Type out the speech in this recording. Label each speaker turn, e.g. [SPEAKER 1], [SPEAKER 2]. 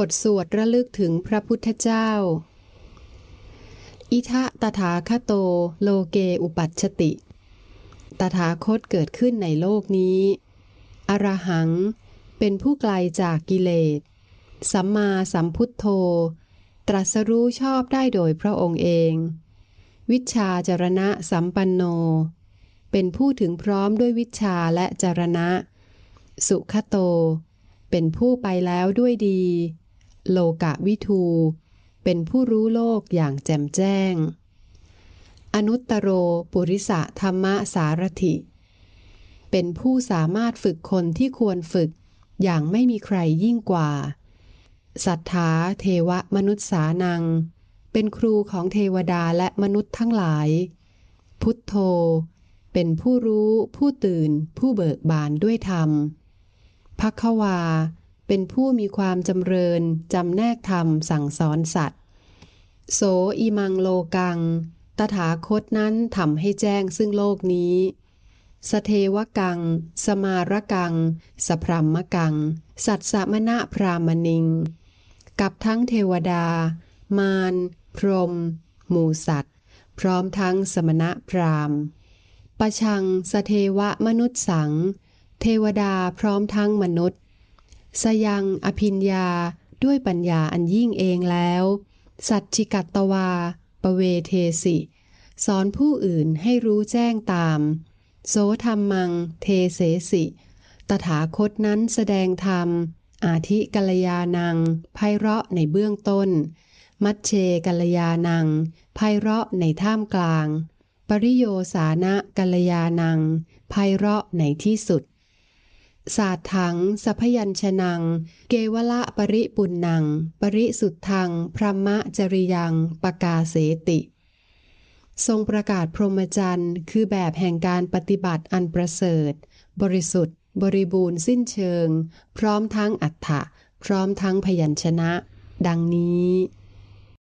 [SPEAKER 1] บทสวดระลึกถึงพระพุทธเจ้า อิทะตถาคโต โลเกอุปัชติ ตถาคตเกิดขึ้นในโลกนี้ อรหัง เป็นผู้ไกลจากกิเลส สัมมาสัมพุทโธ ตรัสรู้ชอบได้โดยพระองค์เอง วิชาจรณะสัมปันโน เป็นผู้ถึงพร้อมด้วยวิชาและจรณะ สุขโตเป็นผู้ไปแล้วด้วยดี โลกะวิทู เป็นผู้รู้โลกอย่างแจ่มแจ้ง อนุตตโรปุริสะธรรมสารถิ เป็นผู้สามารถฝึกคนที่ควรฝึกอย่างไม่มีใครยิ่งกว่า สัทธาเทวมนุษย์สานัง เป็นครูของเทวดาและมนุษย์ทั้งหลาย พุทโธ เป็นผู้รู้ผู้ตื่นผู้เบิกบานด้วยธรรมพักวา เป็นผู้มีความจำเริญ จำแนกธรรมสั่งสอนสัตว์ โสอีมังโลกัง ตถาคตนั้นทำให้แจ้งซึ่งโลกนี้ สเทวกัง สมารกัง สพรัมมกัง สัตสมณะพรามณิง กับทั้งเทวดา มาร พรหมหมูสัตว์ พร้อมทั้งสมณะพรามณ์ปชังสเทวะมนุษย์สัง เทวดาพร้อมทั้งมนุษย์ สยังอภิญญาด้วยปัญญาอันยิ่งเองแล้ว สัจจิกัตตวา ปเวเทสิ สอนผู้อื่นให้รู้แจ้งตาม โสธรรมัง เทเสสิ ตถาคตนั้นแสดงธรรม อาทิกัลยานังไพเราะในเบื้องต้น มัชเชกัลยานังไพเราะในท่ามกลาง ปริโยสานะกัลยานังไพเราะในที่สุด ศาสถังสัพยัญชนัง เกวละปริปุณัง ปริสุทธัง พรหมจริยังปกาเสติ ทรงประกาศพรหมจรรย์คือแบบแห่งการปฏิบัติอันประเสริฐ บริสุทธิ์ บริบูรณ์สิ้นเชิง พร้อมทั้งอัฏฐะพร้อมทั้งพยัญชนะ ดังนี้